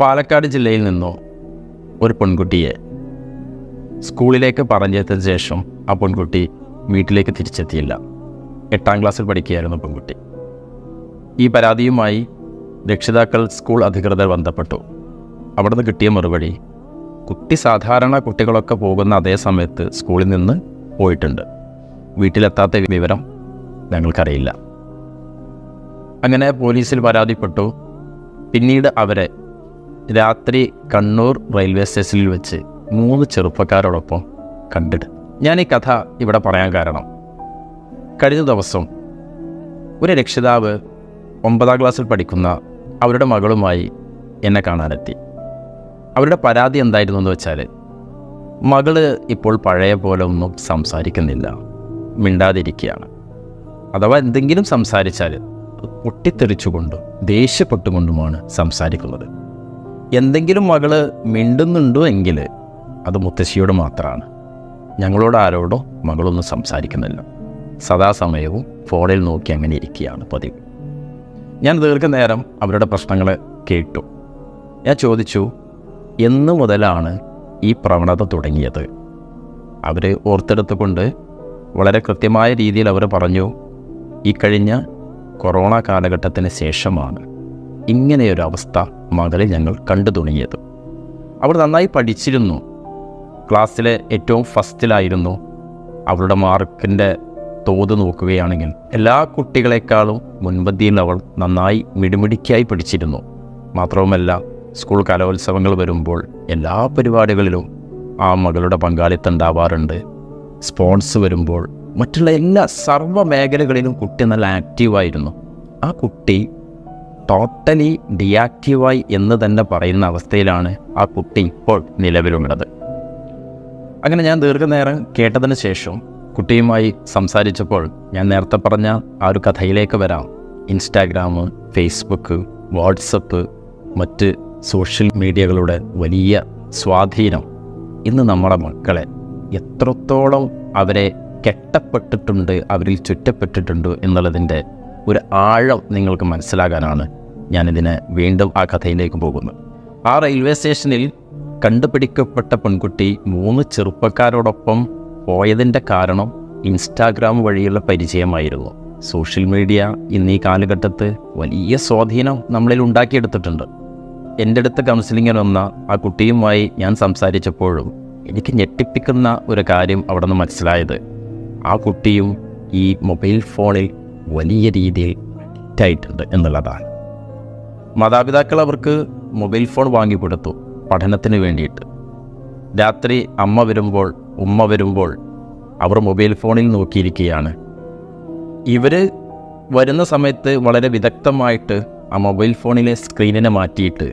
പാലക്കാട് ജില്ലയിൽ നിന്നോ ഒരു പെൺകുട്ടിയെ സ്കൂളിലേക്ക് പറഞ്ഞെത്തിയ ശേഷം ആ പെൺകുട്ടി വീട്ടിലേക്ക് തിരിച്ചെത്തിയില്ല. എട്ടാം ക്ലാസ്സിൽ പഠിക്കുകയായിരുന്നു പെൺകുട്ടി. ഈ പരാതിയുമായി രക്ഷിതാക്കൾ സ്കൂൾ അധികൃതർ ബന്ധപ്പെട്ടു. അവിടുന്ന് കിട്ടിയ മറുപടി കുട്ടി സാധാരണ കുട്ടികളൊക്കെ പോകുന്ന അതേ സമയത്ത് സ്കൂളിൽ നിന്ന് പോയിട്ടുണ്ട്. വീട്ടിലെത്താത്ത വിവരം ഞങ്ങൾക്കറിയില്ല. അങ്ങനെ പോലീസിൽ പരാതിപ്പെട്ടു. പിന്നീട് അവരെ രാത്രി കണ്ണൂർ റെയിൽവേ സ്റ്റേഷനിൽ വെച്ച് മൂന്ന് ചെറുപ്പക്കാരോടൊപ്പം കണ്ടിട്ട്. ഞാൻ ഈ കഥ ഇവിടെ പറയാൻ കാരണം കഴിഞ്ഞ ദിവസം ഒരു രക്ഷിതാവ് ഒമ്പതാം ക്ലാസ്സിൽ പഠിക്കുന്ന അവരുടെ മകളുമായി എന്നെ കാണാനെത്തി. അവരുടെ പരാതി എന്തായിരുന്നു എന്ന് വെച്ചാൽ മകൾ ഇപ്പോൾ പഴയ പോലെ ഒന്നും സംസാരിക്കുന്നില്ല മിണ്ടാതിരിക്കുകയാണ്. അഥവാ എന്തെങ്കിലും സംസാരിച്ചാൽ പൊട്ടിത്തെറിച്ചുകൊണ്ടും ദേഷ്യപ്പെട്ടുകൊണ്ടുമാണ് സംസാരിക്കുന്നത്. എന്തെങ്കിലും മകൾ മിണ്ടുന്നുണ്ടോ എങ്കിൽ അത് മുത്തശ്ശിയോട് മാത്രമാണ്. ഞങ്ങളോട് ആരോടോ മകളൊന്നും സംസാരിക്കുന്നില്ല. സദാസമയവും ഫോണിൽ നോക്കി അങ്ങനെ ഇരിക്കുകയാണ് പതിവ്. ഞാൻ ദീർഘനേരം അവരുടെ പ്രശ്നങ്ങൾ കേട്ടു. ഞാൻ ചോദിച്ചു എന്നു മുതലാണ് ഈ പ്രവണത തുടങ്ങിയത്? അവർ ഓർത്തെടുത്തുകൊണ്ട് വളരെ കൃത്യമായ രീതിയിൽ അവർ പറഞ്ഞു ഈ കഴിഞ്ഞ കൊറോണ കാലഘട്ടത്തിന് ശേഷമാണ്. ഇങ്ങനെയൊരു അവസ്ഥ മകളിൽ ഞങ്ങൾ കണ്ടു തുടങ്ങിയത്. അവൾ നന്നായി പഠിച്ചിരുന്നു. ക്ലാസ്സിലെ ഏറ്റവും ഫസ്റ്റിലായിരുന്നു അവളുടെ മാർക്കിന്റെ തോത് നോക്കുകയാണെങ്കിൽ. എല്ലാ കുട്ടികളെക്കാളും മുൻപന്തിയിൽ അവൾ നന്നായി മിടിമിടിക്കായി പഠിച്ചിരുന്നു. മാത്രവുമല്ല സ്കൂൾ കലോത്സവങ്ങൾ വരുമ്പോൾ എല്ലാ പരിപാടികളിലും ആ മകളുടെ പങ്കാളിത്തം ഉണ്ടാവാറുണ്ട്. സ്പോൺസ് വരുമ്പോൾ മറ്റുള്ള എല്ലാ സർവ മേഖലകളിലും കുട്ടി നല്ല ആക്റ്റീവായിരുന്നു. ആ കുട്ടി ടോട്ടലി ഡിയാക്റ്റീവായി എന്ന് തന്നെ പറയുന്ന അവസ്ഥയിലാണ് ആ കുട്ടി ഇപ്പോൾ നിലവിലുള്ളത്. അങ്ങനെ ഞാൻ ദീർഘനേരം കേട്ടതിന് ശേഷം കുട്ടിയുമായി സംസാരിച്ചപ്പോൾ ഞാൻ നേരത്തെ പറഞ്ഞ ആ ഒരു കഥയിലേക്ക് വരാം. ഇൻസ്റ്റാഗ്രാം ഫേസ്ബുക്ക് വാട്സപ്പ് മറ്റ് സോഷ്യൽ മീഡിയകളുടെ വലിയ സ്വാധീനം ഇന്ന് നമ്മുടെ മക്കളെ എത്രത്തോളം അവരെ കെട്ടപ്പെട്ടിട്ടുണ്ട് അവരിൽ ചുറ്റപ്പെട്ടിട്ടുണ്ട് എന്നുള്ളതിന്റെ ഒരു ആഴം നിങ്ങൾക്ക് മനസ്സിലാകാനാണ് ഞാനിതിനെ വീണ്ടും ആ കഥയിലേക്ക് പോകുന്നു. ആ റെയിൽവേ സ്റ്റേഷനിൽ കണ്ടുപിടിക്കപ്പെട്ട പെൺകുട്ടി മൂന്ന് ചെറുപ്പക്കാരോടൊപ്പം പോയതിന്റെ കാരണം ഇൻസ്റ്റാഗ്രാം വഴിയുള്ള പരിചയമായിരുന്നു. സോഷ്യൽ മീഡിയ ഇന്ന് ഈ കാലഘട്ടത്ത് വലിയ സ്വാധീനം നമ്മളിൽ ഉണ്ടാക്കിയെടുത്തിട്ടുണ്ട്. എന്റെ അടുത്ത് കൗൺസിലിങ്ങിന് വന്ന ആ കുട്ടിയുമായി ഞാൻ സംസാരിച്ചപ്പോഴും എനിക്ക് ഞെട്ടിപ്പിക്കുന്ന ഒരു കാര്യം അവിടെ നിന്ന് മനസ്സിലായത്. ആ കുട്ടിയും ഈ മൊബൈൽ ഫോണിൽ വലിയ രീതിയിൽ അഡിക്റ്റായിട്ടുണ്ട് എന്നുള്ളതാണ്. മാതാപിതാക്കൾ അവർക്ക് മൊബൈൽ ഫോൺ വാങ്ങിക്കൊടുത്തു പഠനത്തിന് വേണ്ടിയിട്ട്. രാത്രി അമ്മ വരുമ്പോൾ ഉമ്മ വരുമ്പോൾ അവർ മൊബൈൽ ഫോണിൽ നോക്കിയിരിക്കുകയാണ്. ഇവർ വരുന്ന സമയത്ത് വളരെ വിദഗ്ധമായിട്ട് ആ മൊബൈൽ ഫോണിലെ സ്ക്രീനിനെ മാറ്റിയിട്ട്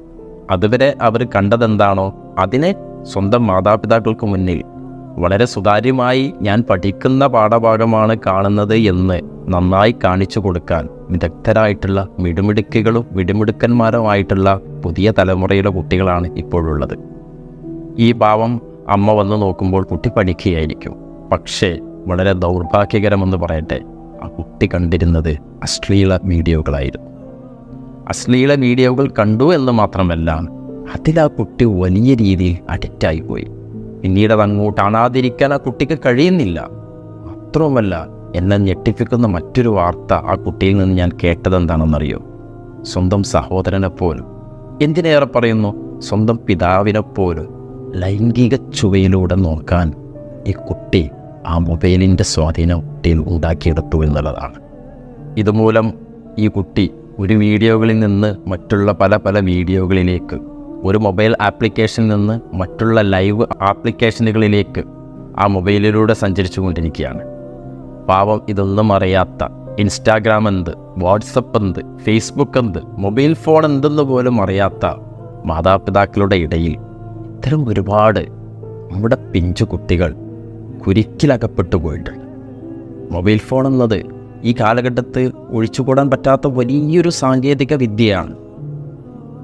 അതുവരെ അവർ കണ്ടതെന്താണോ അതിനെ സ്വന്തം മാതാപിതാക്കൾക്ക് മുന്നിൽ വളരെ സുതാര്യമായി ഞാൻ പഠിക്കുന്ന പാഠഭാഗമാണ് കാണുന്നത് എന്ന് നന്നായി കാണിച്ചു കൊടുക്കാൻ വിദഗ്ധരായിട്ടുള്ള മിടുമിടുക്കികളും മിടുമിടുക്കന്മാരുമായിട്ടുള്ള പുതിയ തലമുറയിലെ കുട്ടികളാണ് ഇപ്പോഴുള്ളത്. ഈ ഭാവം അമ്മ വന്ന് നോക്കുമ്പോൾ കുട്ടി പഠിക്കുകയായിരിക്കും പക്ഷേ വളരെ ദൗർഭാഗ്യകരമെന്ന് പറയട്ടെ ആ കുട്ടി കണ്ടിരുന്നത് അശ്ലീല വീഡിയോകളായിരുന്നു അശ്ലീല വീഡിയോകൾ കണ്ടു എന്ന് മാത്രമല്ല അതിൽ ആ കുട്ടി വലിയ രീതിയിൽ അഡിക്റ്റായി പോയി പിന്നീട് അത് അങ്ങോട്ട് അണാതിരിക്കാൻ ആ കുട്ടിക്ക് കഴിയുന്നില്ല. മാത്രവുമല്ല എന്നെ ഞെട്ടിപ്പിക്കുന്ന മറ്റൊരു വാർത്ത ആ കുട്ടിയിൽ നിന്ന് ഞാൻ കേട്ടതെന്താണെന്നറിയോ? സ്വന്തം സഹോദരനെ പോലും. എന്തിനേറെ പറയുന്നു? സ്വന്തം പിതാവിനെപ്പോലും ലൈംഗിക ചുവയിലൂടെ നോക്കാൻ ഈ കുട്ടി ആ മൊബൈലിന്റെ സ്വാധീനം കുട്ടിയിൽ ഉണ്ടാക്കിയെടുത്തു എന്നുള്ളതാണ്. ഇതുമൂലം ഈ കുട്ടി ഒരു വീഡിയോകളിൽ നിന്ന് മറ്റുള്ള പല പല വീഡിയോകളിലേക്ക് ഒരു മൊബൈൽ ആപ്ലിക്കേഷനിൽ നിന്ന് മറ്റുള്ള ലൈവ് ആപ്ലിക്കേഷനുകളിലേക്ക് ആ മൊബൈലിലൂടെ സഞ്ചരിച്ചു കൊണ്ടിരിക്കുകയാണ് പാവം ഇതൊന്നും അറിയാത്ത. ഇൻസ്റ്റാഗ്രാം എന്ത്? വാട്സപ്പ് എന്ത്? ഫേസ്ബുക്ക് എന്ത്? മൊബൈൽ ഫോൺ എന്തെന്ന് പോലും അറിയാത്ത മാതാപിതാക്കളുടെ ഇടയിൽ ഇത്തരം ഒരുപാട് നമ്മുടെ പിഞ്ചു കുട്ടികൾ കുരുക്കിലകപ്പെട്ടു പോയിട്ടുണ്ട്. മൊബൈൽ ഫോൺ എന്നത് ഈ കാലഘട്ടത്ത് ഒഴിച്ചുകൂടാൻ പറ്റാത്ത വലിയൊരു സാങ്കേതിക വിദ്യയാണ്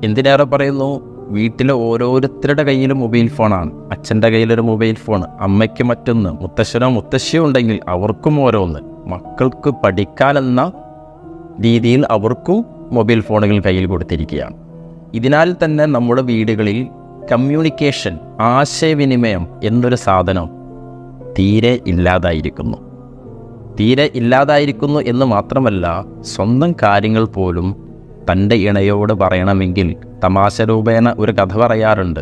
എന്തിനേറെ പറയുന്നു? വീട്ടിലെ ഓരോരുത്തരുടെ കയ്യിലും മൊബൈൽ ഫോണാണ്. അച്ഛന്റെ കയ്യിലൊരു മൊബൈൽ ഫോൺ അമ്മയ്ക്ക് മറ്റൊന്ന് മുത്തശ്ശനോ മുത്തശ്ശിയോ ഉണ്ടെങ്കിൽ അവർക്കും ഓരോന്ന്. മക്കൾക്ക് പഠിക്കാനെന്ന രീതിയിൽ അവർക്കും മൊബൈൽ ഫോണുകൾ കയ്യിൽ കൊടുത്തിരിക്കുകയാണ്. ഇതിനാൽ തന്നെ നമ്മുടെ വീടുകളിൽ കമ്മ്യൂണിക്കേഷൻ ആശയവിനിമയം എന്നൊരു സാധനം തീരെ ഇല്ലാതായിരിക്കുന്നു. തീരെ ഇല്ലാതായിരിക്കുന്നു എന്ന് മാത്രമല്ല സ്വന്തം കാര്യങ്ങൾ പോലും തന്റെ ഇണയോട് പറയണമെങ്കിൽ തമാശ രൂപേണ ഒരു കഥ പറയാറുണ്ട്.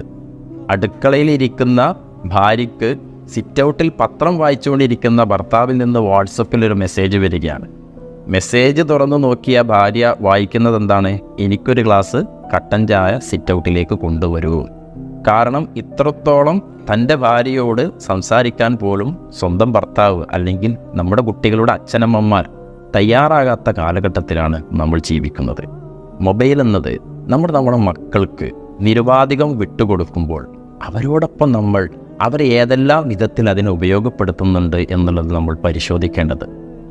അടുക്കളയിലിരിക്കുന്ന ഭാര്യയ്ക്ക് സിറ്റൗട്ടിൽ പത്രം വായിച്ചുകൊണ്ടിരിക്കുന്ന ഭർത്താവിൽ നിന്ന് വാട്സപ്പിൽ ഒരു മെസ്സേജ് വരികയാണ്. മെസ്സേജ് തുറന്നു നോക്കിയ ഭാര്യ വായിക്കുന്നത് എന്താണ് എനിക്കൊരു ഗ്ലാസ് കട്ടൻ ചായ സിറ്റൗട്ടിലേക്ക് കൊണ്ടുവരൂ. കാരണം ഇത്രത്തോളം തന്റെ ഭാര്യയോട് സംസാരിക്കാൻ പോലും സ്വന്തം ഭർത്താവ് അല്ലെങ്കിൽ നമ്മുടെ കുട്ടികളുടെ അച്ഛനമ്മമാർ തയ്യാറാകാത്ത കാലഘട്ടത്തിലാണ് നമ്മൾ ജീവിക്കുന്നത്. മൊബൈൽ എന്നത് നമ്മൾ നമ്മുടെ മക്കൾക്ക് നിരുപാധികം വിട്ടുകൊടുക്കുമ്പോൾ അവരോടൊപ്പം നമ്മൾ അവരെ ഏതെല്ലാം വിധത്തിൽ അതിനെ ഉപയോഗപ്പെടുത്തുന്നുണ്ട് എന്നുള്ളത് നമ്മൾ പരിശോധിക്കേണ്ടത്.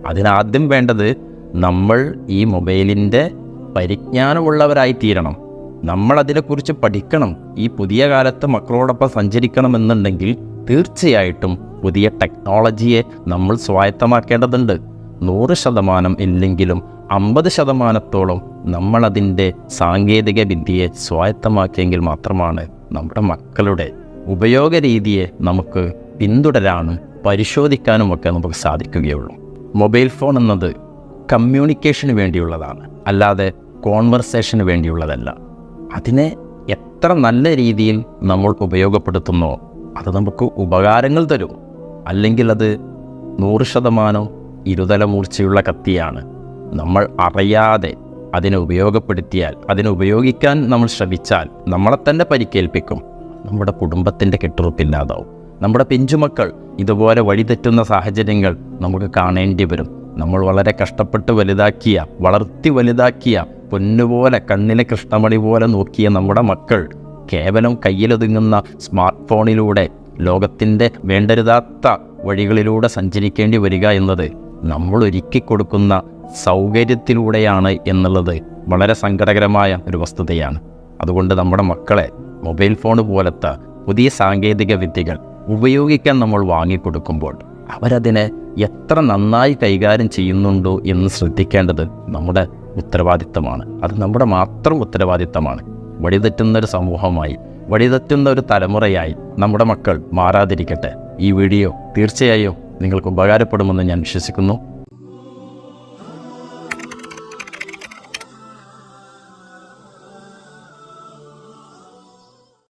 അതിനാദ്യം വേണ്ടത് നമ്മൾ ഈ മൊബൈലിന്റെ പരിജ്ഞാനമുള്ളവരായി തീരണം നമ്മൾ അതിനെക്കുറിച്ച് പഠിക്കണം. ഈ പുതിയ കാലത്ത് മക്കളോടൊപ്പം സഞ്ചരിക്കണമെന്നുണ്ടെങ്കിൽ തീർച്ചയായിട്ടും പുതിയ ടെക്നോളജിയെ നമ്മൾ സ്വായത്തമാക്കേണ്ടതുണ്ട്. നൂറ് ശതമാനം ഇല്ലെങ്കിലും അമ്പത് ശതമാനത്തോളം നമ്മളതിന്റെ സാങ്കേതിക വിദ്യയെ സ്വായത്തമാക്കിയെങ്കിൽ മാത്രമാണ് നമ്മുടെ മക്കളുടെ ഉപയോഗ രീതിയെ നമുക്ക് പിന്തുടരാനും പരിശോധിക്കാനുമൊക്കെ നമുക്ക് സാധിക്കുകയുള്ളൂ. മൊബൈൽ ഫോൺ എന്നത് കമ്മ്യൂണിക്കേഷന് വേണ്ടിയുള്ളതാണ് അല്ലാതെ കോൺവെർസേഷന് വേണ്ടിയുള്ളതല്ല. അതിനെ എത്ര നല്ല രീതിയിൽ നമ്മൾ ഉപയോഗപ്പെടുത്തുന്നോ അത് നമുക്ക് ഉപകാരങ്ങൾ തരും. അല്ലെങ്കിൽ അത് നൂറ് ശതമാനം ഇരുതല മൂർച്ചയുള്ള കത്തിയാണ് നമ്മൾ അറിയാതെ അതിനെ ഉപയോഗപ്പെടുത്തിയാൽ അതിനെ ഉപയോഗിക്കാൻ നമ്മൾ ശ്രമിച്ചാൽ നമ്മളെ തന്നെ പരിക്കേൽപ്പിക്കും. നമ്മുടെ കുടുംബത്തിന്റെ കെട്ടുറപ്പില്ലാതാവും നമ്മുടെ പിഞ്ചുമക്കൾ ഇതുപോലെ വഴിതെറ്റുന്ന സാഹചര്യങ്ങൾ നമുക്ക് കാണേണ്ടി വരും. നമ്മൾ വളരെ കഷ്ടപ്പെട്ട് വലുതാക്കിയ വളർത്തി വലുതാക്കിയ പൊന്നുപോലെ കണ്ണിലെ കൃഷ്ണമണി പോലെ നോക്കിയ നമ്മുടെ മക്കൾ കേവലം കയ്യിലൊതുങ്ങുന്ന സ്മാർട്ട് ഫോണിലൂടെ ലോകത്തിന്റെ വേണ്ടരുതാത്ത വഴികളിലൂടെ സഞ്ചരിക്കേണ്ടി വരിക എന്നത് നമ്മൾ ഒരുക്കി കൊടുക്കുന്ന സൗകര്യത്തിലൂടെയാണ് എന്നുള്ളത് വളരെ സങ്കടകരമായ ഒരു വസ്തുതയാണ്. അതുകൊണ്ട് നമ്മുടെ മക്കളെ മൊബൈൽ ഫോൺ പോലത്തെ പുതിയ സാങ്കേതിക വിദ്യകൾ ഉപയോഗിക്കാൻ നമ്മൾ വാങ്ങിക്കൊടുക്കുമ്പോൾ അവരതിനെ എത്ര നന്നായി കൈകാര്യം ചെയ്യുന്നുണ്ടോ എന്ന് ശ്രദ്ധിക്കേണ്ടത് നമ്മുടെ ഉത്തരവാദിത്തമാണ്. അത് നമ്മുടെ മാത്രം ഉത്തരവാദിത്തമാണ്. വഴിതെറ്റുന്ന ഒരു സമൂഹമായി വഴിതെറ്റുന്ന ഒരു തലമുറയായി നമ്മുടെ മക്കൾ മാറാതിരിക്കട്ടെ. ഈ വീഡിയോ തീർച്ചയായും നിങ്ങൾക്ക് ഉപകാരപ്പെടുമെന്ന് ഞാൻ വിശ്വസിക്കുന്നു.